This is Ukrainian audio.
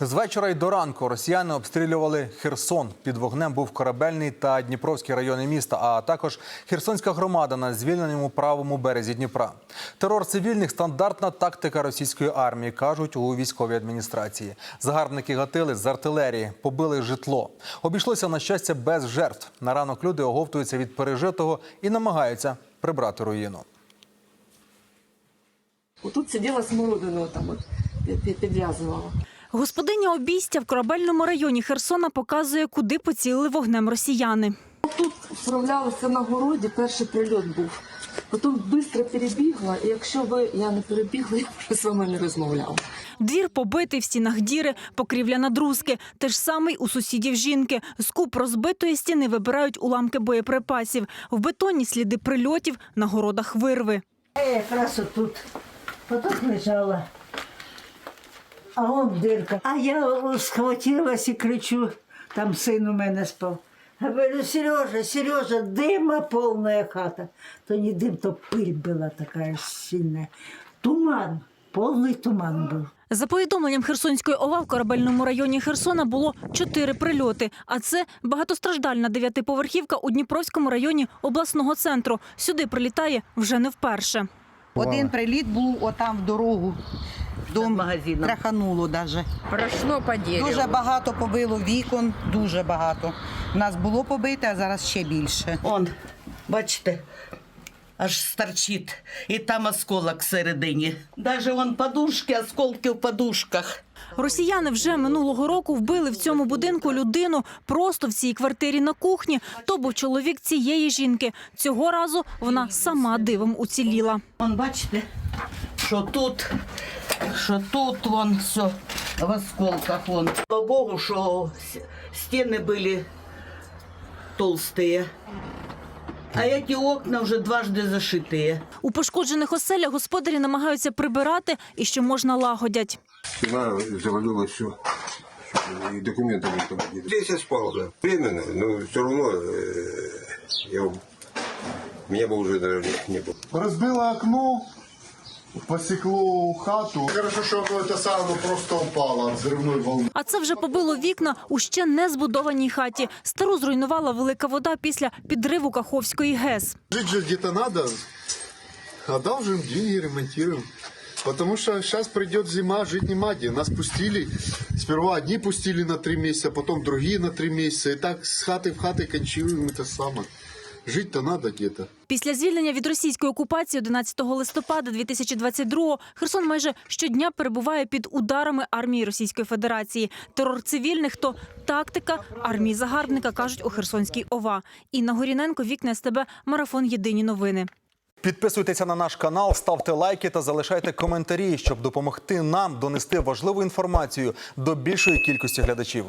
З вечора й до ранку росіяни обстрілювали Херсон. Під вогнем був корабельний та Дніпровський райони міста, а також Херсонська громада на звільненому правому березі Дніпра. Терор цивільних стандартна тактика російської армії, кажуть у військовій адміністрації. Загарбники гатили з артилерії, побили житло. Обійшлося на щастя без жертв. На ранок люди оговтуються від пережитого і намагаються прибрати руїну. Отут сиділа смородину, там підв'язувала. Господиня обійстя в корабельному районі Херсона показує, куди поцілили вогнем росіяни. Тут справлялися на городі, перший прильот був. Потім швидко перебігла, і якщо би я не перебігла, я б вже з вами не розмовляла. Двір побитий, в стінах діри, покрівля надрузки. Те ж самий у сусідів жінки. З куб розбитої стіни вибирають уламки боєприпасів. В бетоні сліди прильотів, на городах вирви. Я якраз отут. Отут лежала А он дирка. А я о, схватилась і кричу, там син у мене спав. Говорю, Сережа, Сережа, дыма полная хата. То не дым, то пыль была такая сильная. Туман, полный туман был. За повідомленням Херсонської ОВА в корабельному районі Херсона було чотири прильоти. А це багатостраждальна дев'ятиповерхівка у Дніпровському районі обласного центру. Сюди прилітає вже не вперше. Один приліт був отам в дорогу. Дом магазином. трахануло даже. Прошло по дереву. Дуже багато побило вікон, дуже багато. У нас було побите, а зараз ще більше. Он, бачите, аж старчить, і там осколок всередині. Даже вон подушки, осколки в подушках. Росіяни вже минулого року вбили в цьому будинку людину просто в цій квартирі на кухні. То був чоловік цієї жінки. Цього разу вона сама дивом уціліла. Вон, бачите, що тут, що тут, вон все в осколках. Вон. Слава Богу, що с- стіни були толстые. А эти окна вже дважды зашитые. У пошкоджених оселях господарі намагаються прибирати і що можна лагодять. Стена завалила все. И документы никто не Здесь я спал, да. Временно, но все равно э, я, меня бы уже, наверное, не было. Разбило окно, посекло хату. Хорошо, что оно это самое просто упало от взрывной волны. А це вже побило вікна у ще не збудованій хаті. Стару зруйнувала велика вода після підриву Каховської ГЕС. Жить же где-то надо. Одалжим деньги, ремонтируем. Потому что сейчас придет зима, жить нема где. Нас пустили. Сперва одни пустили на три месяца, потом другие на три месяца. И так с хаты в хаты кончируем это самое. Жить-то надо где-то. Після звільнення від російської окупації 11 листопада 2022-го Херсон майже щодня перебуває під ударами армії Російської Федерації. Терор цивільних то тактика армії загарбника, кажуть у Херсонській ОВА. Інна Горіненко, Вікна СТБ, Марафон Єдині новини. Підписуйтеся на наш канал, ставте лайки та залишайте коментарі, щоб допомогти нам донести важливу інформацію до більшої кількості глядачів.